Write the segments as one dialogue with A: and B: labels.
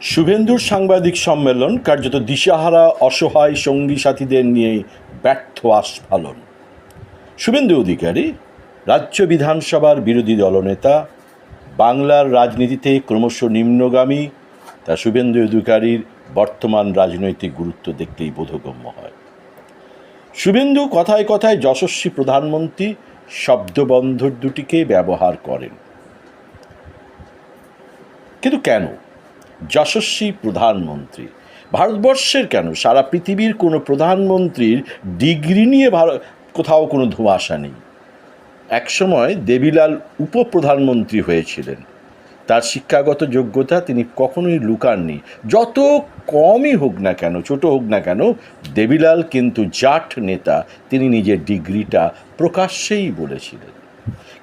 A: শুভেন্দুর সাংবাদিক সম্মেলন কার্যত দিশাহারা, অসহায় সঙ্গী সাথীদের নিয়ে ব্যর্থ আস্ফালন। শুভেন্দু অধিকারী, রাজ্য বিধানসভার বিরোধী দলনেতা, বাংলার রাজনীতিতে ক্রমশ নিম্নগামী, তা শুভেন্দু অধিকারীর বর্তমান রাজনৈতিক গুরুত্ব দেখতেই বোধগম্য হয়। শুভেন্দু কথায় কথায় যশস্বী প্রধানমন্ত্রী শব্দবন্ধর দুটিকে ব্যবহার করেন। কিন্তু কেন? যশস্বী প্রধানমন্ত্রী। ভারতবর্ষের কেন? সারা পৃথিবীর কোনো প্রধানমন্ত্রীর ডিগ্রি নিয়ে ভারত, কোথাও কোনো ধোঁয়াশা নেই। একসময় দেবিলাল উপপ্রধানমন্ত্রী হয়েছিলেন। তার শিক্ষাগত যোগ্যতা তিনি কখনোই লুকাননি। যত কমই হোক না কেন, ছোট হোক না কেন, দেবীলাল কিন্তু জাট নেতা। তিনি নিজের ডিগ্রিটা প্রকাশ্যেই বলেছিলেন।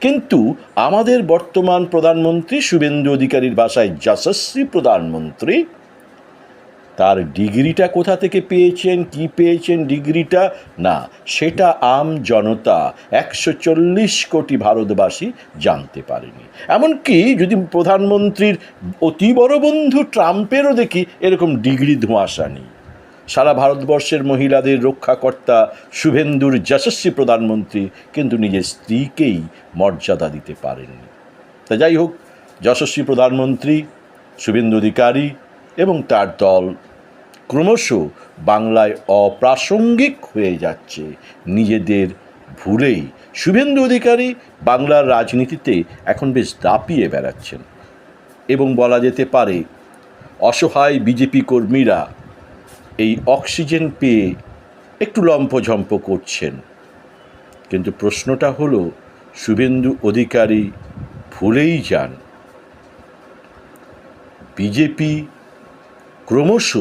A: কিন্তু আমাদের বর্তমান প্রধানমন্ত্রী শুভেন্দু অধিকারীর ভাষায় যশস্বী প্রধানমন্ত্রী, তার ডিগ্রিটা কোথা থেকে পেয়েছেন, কি পেয়েছেন ডিগ্রিটা? না, সেটা আম জনতা একশো চল্লিশ কোটি ভারতবাসী জানতে পারেনি। এমনকি যদি প্রধানমন্ত্রীর অতি বড় বন্ধু ট্রাম্পেরও দেখি, এরকম ডিগ্রি ধোঁয়াশা নেই। সারা ভারতবর্ষের মহিলাদের রক্ষাকর্তা শুভেন্দুর যশস্বী প্রধানমন্ত্রী কিন্তু নিজের স্ত্রীকেই মর্যাদা দিতে পারেননি। তা যাই হোক, যশস্বী প্রধানমন্ত্রী, শুভেন্দু অধিকারী এবং তার দল ক্রমশ বাংলায় অপ্রাসঙ্গিক হয়ে যাচ্ছে। নিজেদের ভুলেই শুভেন্দু অধিকারী বাংলার রাজনীতিতে এখন বেশ দাপিয়ে বেড়াচ্ছেন। এবং বলা যেতে পারে, অসহায় বিজেপি কর্মীরা এই অক্সিজেন পেয়ে একটু লম্পঝম্প করছেন। কিন্তু প্রশ্নটা হলো, শুভেন্দু অধিকারী ভুলেই যান। বিজেপি ক্রমশ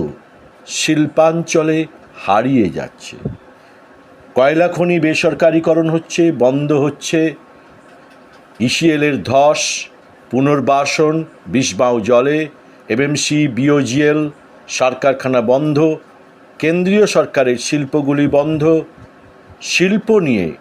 A: শিল্পাঞ্চলে হারিয়ে যাচ্ছে। কয়লা খনি বেসরকারীকরণ হচ্ছে, বন্ধ হচ্ছে। ইসিএলের ধস, পুনর্বাসন বিষবাও জলে, এমএমসি, বিওজিএল সার কারখানা বন্ধ, কেন্দ্রীয় সরকারের শিল্পগুলি বন্ধ, শিল্প নিয়ে,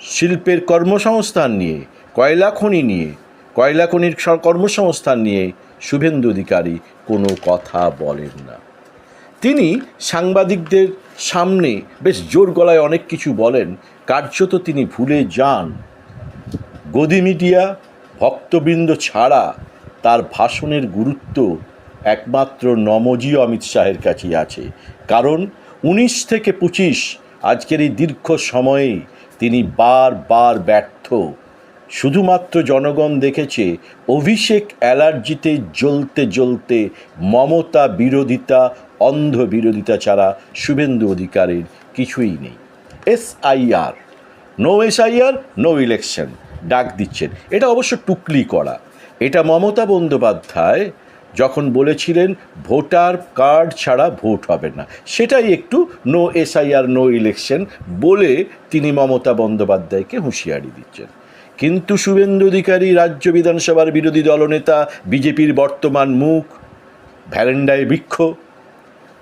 A: শিল্পের কর্মসংস্থান নিয়ে, কয়লা খনি নিয়ে, কয়লা খনির কর্মসংস্থান নিয়ে শুভেন্দু অধিকারী কোনো কথা বলেন না। তিনি সাংবাদিকদের সামনে বেশ জোর গলায় অনেক কিছু বলেন, কার্যত তিনি ভুলে যান। গদি মিডিয়া, ভক্তবৃন্দ ছাড়া তার ভাষণের গুরুত্ব একমাত্র নমজি অমিত শাহের কাছেই আছে। কারণ উনিশ থেকে পঁচিশ আজকের এই দীর্ঘ সময়ে তিনি বারবার ব্যর্থ। শুধুমাত্র জনগণ দেখেছে, অভিষেক অ্যালার্জিতে জ্বলতে জ্বলতে মমতা বিরোধিতা, অন্ধ বিরোধিতা ছাড়া শুভেন্দু অধিকারের কিছুই নেই। SIR, no SIR, no election, ডাক দিচ্ছেন। এটা অবশ্য টুকলি করা। এটা মমতা বন্দ্যোপাধ্যায় যখন বলেছিলেন, ভোটার কার্ড ছাড়া ভোট হবে না। সেটাই একটু নো এসআইআর নো ইলেকশন বলে তিনি মমতা বন্দ্যোপাধ্যায়কে হুঁশিয়ারি দিচ্ছেন। কিন্তু শুভেন্দু অধিকারী রাজ্য বিধানসভার বিরোধী দলনেতা, বিজেপির বর্তমান মুখ ভ্যালেন্ডায় বৃক্ষ,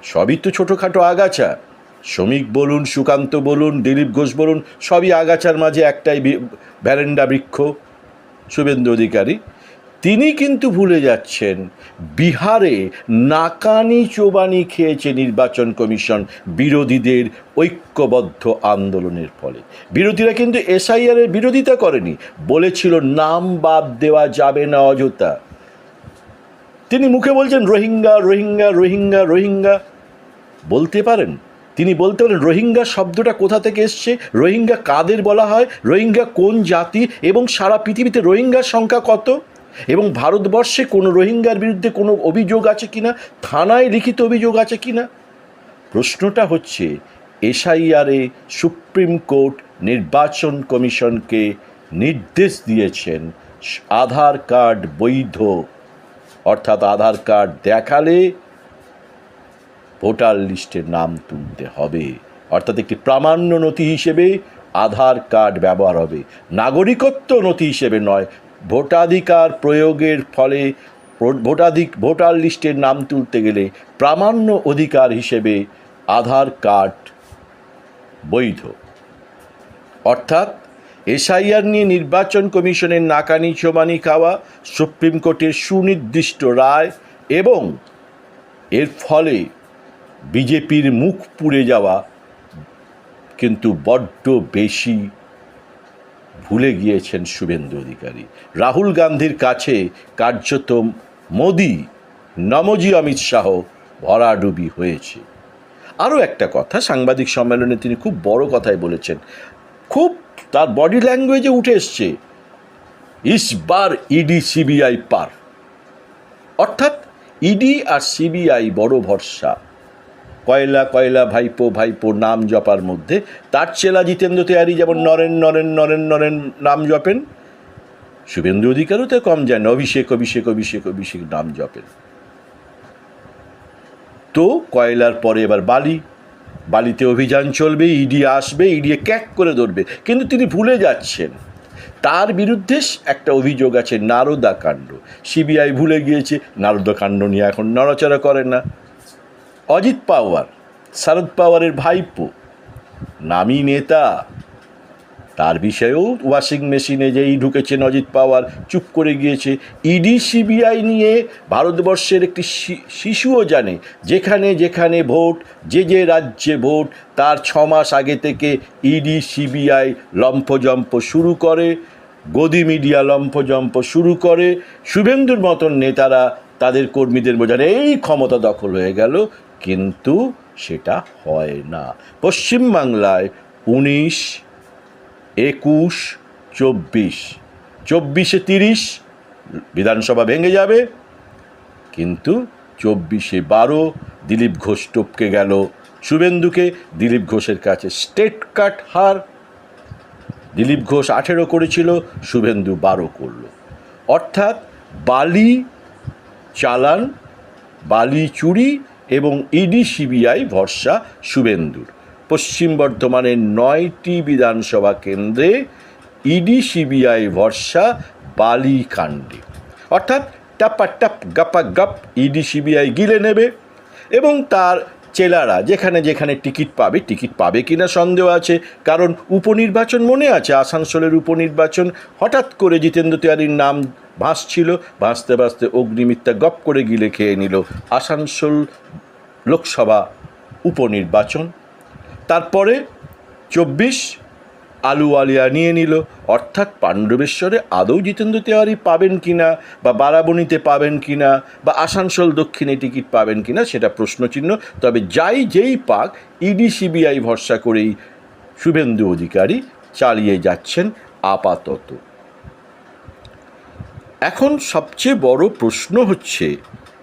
A: সবই তো ছোটোখাটো আগাছা। শ্রমিক বলুন, সুকান্ত বলুন, দিলীপ ঘোষ বলুন, সবই আগাছার মাঝে একটাই ভ্যালেন্ডা বৃক্ষ, শুভেন্দু অধিকারী। তিনি কিন্তু ভুলে যাচ্ছেন। বিহারে নাকানি চোবানি খেয়েছে নির্বাচন কমিশন বিরোধীদের ঐক্যবদ্ধ আন্দোলনের ফলে। বিরোধীরা কিন্তু এসআইআর এর বিরোধিতা করেনি। বলেছিল, নাম বাদ দেওয়া যাবে না অযথা। তিনি মুখে বলছেন, রোহিঙ্গা রোহিঙ্গা রোহিঙ্গা রোহিঙ্গা। বলতে পারেন। তিনি বলতে পারেন, রোহিঙ্গা শব্দটা কোথা থেকে এসছে? রোহিঙ্গা কাদের বলা হয়? রোহিঙ্গা কোন জাতি? এবং সারা পৃথিবীতে রোহিঙ্গার সংখ্যা কত? এবং ভারতবর্ষে কোনো রোহিঙ্গার বিরুদ্ধে কোনো অভিযোগ আছে কিনা? থানায় লিখিত অভিযোগ আছে কিনা? প্রশ্নটা হচ্ছে, এসআইআরে সুপ্রিম কোর্ট নির্বাচন কমিশনকে নির্দেশ দিয়েছেন আধার কার্ড বৈধ। অর্থাৎ আধার কার্ড দেখালে ভোটার লিস্টের নাম তুলতে হবে। অর্থাৎ একটি প্রামাণ্য নথি হিসেবে আধার কার্ড ব্যবহার হবে। নাগরিকত্ব নথি হিসেবে নয় ভোটাধিকার প্রয়োগের ফলে ভোটাধিক, ভোটার লিস্টের নাম তুলতে গেলে প্রামাণ্য অধিকার হিসেবে আধার কার্ড বৈধ। অর্থাৎ এসআইআর নিয়ে নির্বাচন কমিশনের নাকানি চোমানি খাওয়া, সুপ্রিম কোর্টের সুনির্দিষ্ট রায় এবং এর ফলে বিজেপির মুখ পুড়ে যাওয়া কিন্তু বড্ড বেশি ভুলে গিয়েছেন শুভেন্দু অধিকারী। রাহুল গান্ধীর কাছে কার্যত মোদি, নমজি অমিত শাহ ভরাডুবি হয়েছে। আরও একটা কথা, সাংবাদিক সম্মেলনে তিনি খুব বড় কথাই বলেছেন। খুব তার বডি ল্যাঙ্গুয়েজে উঠে এসছে ইসবার ইডি সিবিআই পার। অর্থাৎ ইডি আর সিবিআই বড় ভরসা। কয়লা কয়লা, ভাইপো ভাইপো নাম জপার মধ্যে। তার চেলা জিতেন্দ্র তেয়ারি যেমন নরেন নরেন নরেন নরেন নাম জপেন, শুভেন্দু অধিকারও তো কম যায় না, অভিষেক অভিষেক অভিষেক অভিষেক নাম জপেন। তো কয়লার পরে এবার বালি, বালিতে অভিযান চলবে, ইডি আসবে ইডি ক্যাক করে ধরবে, কিন্তু তিনি ভুলে যাচ্ছেন। তার বিরুদ্ধে একটা অভিযোগ আছে, নারদা কাণ্ড। সিবিআই ভুলে গিয়েছে, নারদা কাণ্ড নিয়ে এখন নড়াচড়া করে না। অজিত পাওয়ার শরদ পাওয়ারের ভাইপো, নামী নেতা। তার বিষয়েও ওয়াশিং মেশিনে যেই ঢুকেছেন অজিত পাওয়ার, চুপ করে গিয়েছে। ইডি, সিবিআই নিয়ে ভারতবর্ষের একটি শিশুও জানে, যেখানে যেখানে ভোট, যে যে রাজ্যে ভোট, তার ছ মাস আগে থেকে ইডি, সিবিআই লম্ফজম্প শুরু করে, গদি মিডিয়া লম্ফজম্প শুরু করে। শুভেন্দুর মতন নেতারা তাদের কর্মীদের বোঝান এই ক্ষমতা দখল হয়ে গেল। কিন্তু সেটা হয় না। পশ্চিমবাংলায় উনিশ, একুশ, চব্বিশ। চব্বিশে তিরিশ, বিধানসভা ভেঙে যাবে। কিন্তু চব্বিশে বারো, দিলীপ ঘোষ টপকে গেল। শুভেন্দুকে দিলীপ ঘোষের কাছে স্টেট কাট হার। দিলীপ ঘোষ আঠেরো করেছিল, শুভেন্দু বারো করল। অর্থাৎ বালি চালান, বালি চুরি এবং ইডি সিবিআই ভরসা শুভেন্দুর। পশ্চিম বর্ধমানের নয়টি বিধানসভা কেন্দ্রে ইডি সিবিআই ভরসা বালি কাণ্ডে অর্থাৎ টাপা টাপ গাপা গাপ ইডি সিবিআই গিলে নেবে এবং তার চেলারা, যেখানে যেখানে টিকিট পাবে টিকিট পাবে কিনা সন্দেহ আছে। কারণ উপনির্বাচন মনে আছে, আসানসোলের উপনির্বাচন হঠাৎ করে জিতেন্দ্র তিওয়ারির নাম ভাসছিল, ভাসতে ভাসতে অগ্নিমিত্যা গপ করে গিলে খেয়ে নিল আসানসোল লোকসভা উপনির্বাচন। তারপরে চব্বিশ আলু আলিয়া নিয়ে নিল। অর্থাৎ পাণ্ডবেশ্বরে আদৌ জিতেন্দ্র তেওয়ারি পাবেন কিনা বা বারাবণীতে পাবেন কিনা বা আসানসোল দক্ষিণে টিকিট পাবেন কিনা সেটা প্রশ্নচিহ্ন। তবে যাই যেই পাক, ইডি, সিবিআই ভরসা করেই শুভেন্দু অধিকারী চালিয়ে যাচ্ছেন আপাতত। এখন সবচেয়ে বড় প্রশ্ন হচ্ছে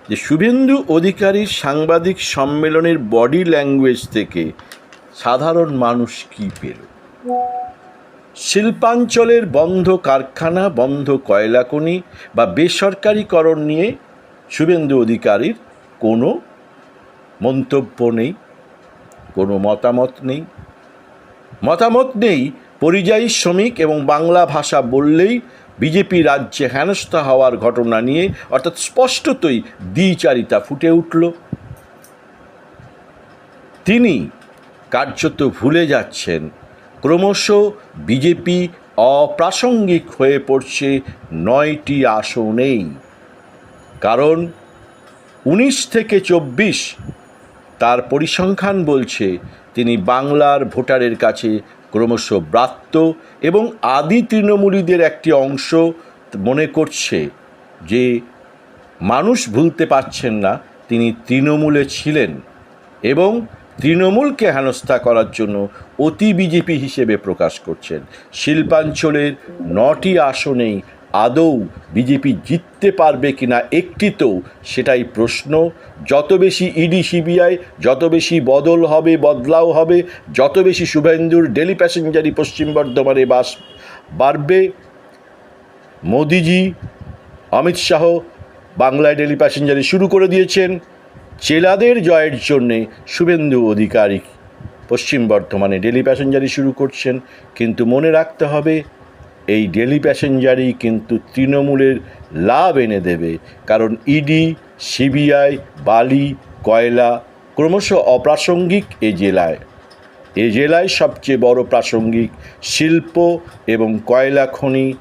A: যে শুভেন্দু অধিকারীর সাংবাদিক সম্মেলনের বডি ল্যাঙ্গুয়েজ থেকে সাধারণ মানুষ কী পেল? শিল্পাঞ্চলের বন্ধ কারখানা, বন্ধ কয়লাখনি বা বেসরকারিকরণ নিয়ে শুভেন্দু অধিকারীর কোনো মন্তব্য নেই, কোনো মতামত নেই। মতামত নেই, পরিযায়ী শ্রমিক এবং বাংলা ভাষা বললেই বিজেপি রাজ্যে হেনস্থা হওয়ার ঘটনা নিয়ে অর্থাৎ স্পষ্টতই দ্বিচারিতা ফুটে উঠল। তিনি কার্যত ভুলে যাচ্ছেন। ক্রমশ বিজেপি অপ্রাসঙ্গিক হয়ে পড়ছে নয়টি আসনেই। কারণ উনিশ থেকে চব্বিশ তার পরিসংখ্যান বলছে তিনি বাংলার ভোটারের কাছে ক্রমশ ব্রাত্য এবং আদি তৃণমূলীদের একটি অংশ মনে করছে যে মানুষ ভুলতে পারছেন না, তিনি তৃণমূলে ছিলেন এবং তৃণমূলকে হেনস্থা করার জন্য অতি বিজেপি হিসেবে প্রকাশ করছেন। শিল্পাঞ্চলের নটি আসনেই আদৌ বিজেপি জিততে পারবে কিনা একটিতেও সেটাই প্রশ্ন। যত বেশি ইডি, সিবিআই, যত বেশি বদল হবে, বদলাও হবে, যত বেশি শুভেন্দুর ডেলি প্যাসেঞ্জারি পশ্চিম বর্ধমানে বাস বাড়বে, মোদিজি, অমিত শাহ বাংলায় ডেলি প্যাসেঞ্জারি শুরু করে দিয়েছেন। চেলাদের জয়ের জন্যে শুভেন্দু অধিকারী। পশ্চিম বর্ধমানে ডেলি প্যাসেঞ্জারি শুরু করছেন, কিন্তু মনে রাখতে হবে, এই ডেলি প্যাসেঞ্জারই কিন্তু তৃণমূলের লাভ এনে দেবে। কারণ ইডি সিবিআই বালি, কয়লা ক্রমশ অপ্রাসঙ্গিক এ জেলায়। এ জেলায় সবচেয়ে বড় প্রাসঙ্গিক শিল্প এবং কয়লা খনি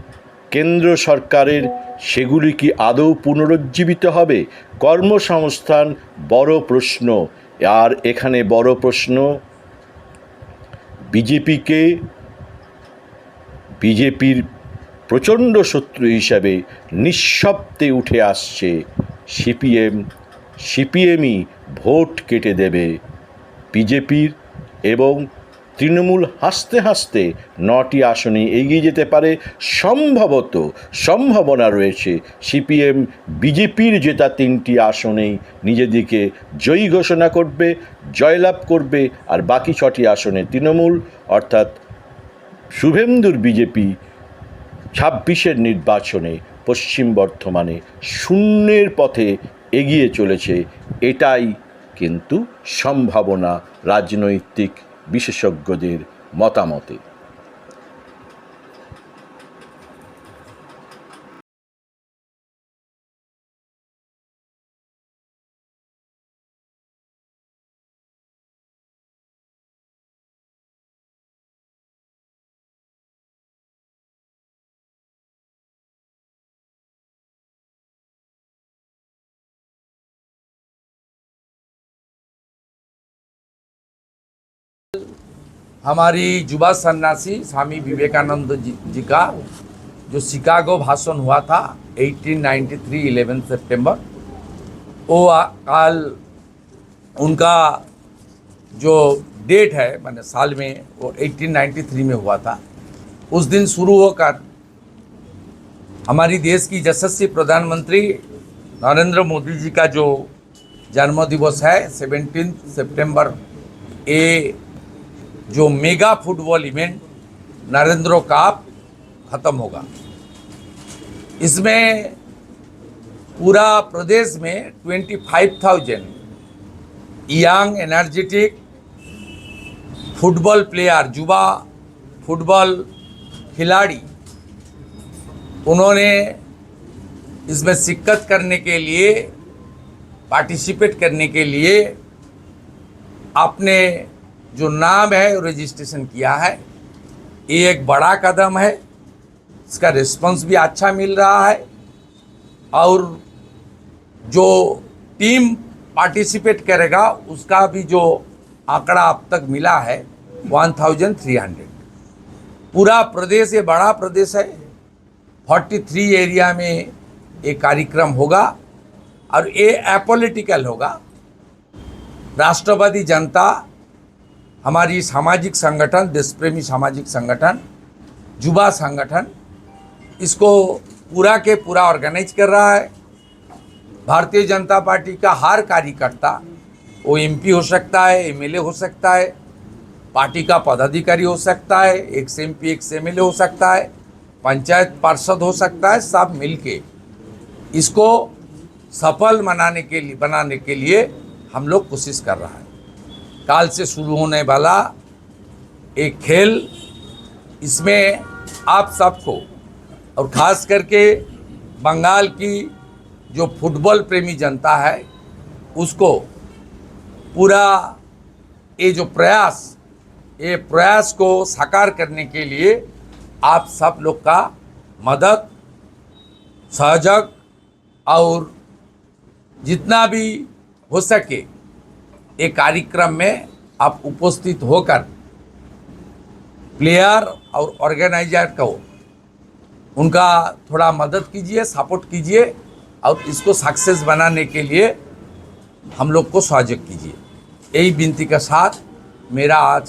A: কেন্দ্র সরকারের সেগুলি কি আদৌ পুনরুজ্জীবিত হবে? কর্মসংস্থান বড় প্রশ্ন। আর এখানে বড় প্রশ্ন। বিজেপিকে বিজেপির প্রচণ্ড শত্রু হিসাবে নিঃশব্দে উঠে আসছে। সিপিএম, সিপিএমই ভোট কেটে দেবে বিজেপির এবং তৃণমূল হাসতে হাসতে নটি আসনে এগিয়ে যেতে পারে। সম্ভবত, সম্ভাবনা রয়েছে সিপিএম, বিজেপির জেতা তিনটি আসনেই নিজেদিকে জয়ী ঘোষণা করবে, জয়লাভ করবে আর বাকি ছটি আসনে তৃণমূল, অর্থাৎ শুভেন্দুর বিজেপি ছাব্বিশের নির্বাচনে পশ্চিম বর্ধমানে শূন্যের পথে এগিয়ে চলেছে। এটাই কিন্তু সম্ভাবনা রাজনৈতিক বিশেষজ্ঞদের মতামতে।
B: हमारी युवा सन्यासी स्वामी विवेकानंद जी, जी का जो शिकागो भाषण हुआ था 1893 11 सितंबर वो काल उनका जो डेट है मैंने साल में वो 1893 में हुआ था। उस दिन शुरू होकर हमारी देश की यशस्वी प्रधानमंत्री नरेंद्र मोदी जी का जो जन्म दिवस है 17 सितंबर ये जो mega football event Narendra cup खत्म होगा। इसमें पूरा प्रदेश में 25,000 यंग एनर्जेटिक फुटबॉल प्लेयर युवा फुटबॉल खिलाड़ी उन्होंने इसमें शिरकत करने के लिए पार्टिसिपेट करने के लिए अपने जो नाम है रजिस्ट्रेशन किया है, ये एक बड़ा कदम है। इसका रिस्पांस भी अच्छा मिल रहा है। और जो टीम पार्टिसिपेट करेगा, उसका भी जो आंकड़ा अब तक मिला है 1300 पूरा प्रदेश, ये बड़ा प्रदेश है। 43 एरिया में ये कार्यक्रम होगा और ये अपोलिटिकल होगा। राष्ट्रवादी जनता हमारी सामाजिक संगठन, देशप्रेमी सामाजिक संगठन युवा संगठन, इसको पूरा के पूरा ऑर्गेनाइज कर रहा है। भारतीय जनता पार्टी का हर कार्यकर्ता, वो एमपी हो सकता है एमएलए हो सकता है, पार्टी का पदाधिकारी हो सकता है ex M P ex M हो सकता है, पंचायत पार्षद हो सकता है, सब मिलके। इसको सफल बनाने के लिए, बनाने के लिए हम लोग कोशिश कर रहा है। काल से शुरू होने वाला एक खेल, इसमें आप सबको और खास करके बंगाल की जो फुटबॉल प्रेमी जनता है, उसको पूरा ये जो प्रयास, ये प्रयास को साकार करने के लिए आप सब लोग का मदद सहयोग और जितना भी हो सके ये कार्यक्रम में आप उपस्थित होकर प्लेयर और ऑर्गेनाइजर को उनका थोड़ा मदद कीजिए, सपोर्ट कीजिए और इसको सक्सेस बनाने के लिए हम लोग को सहयोग कीजिए। यही विनती के साथ मेरा आज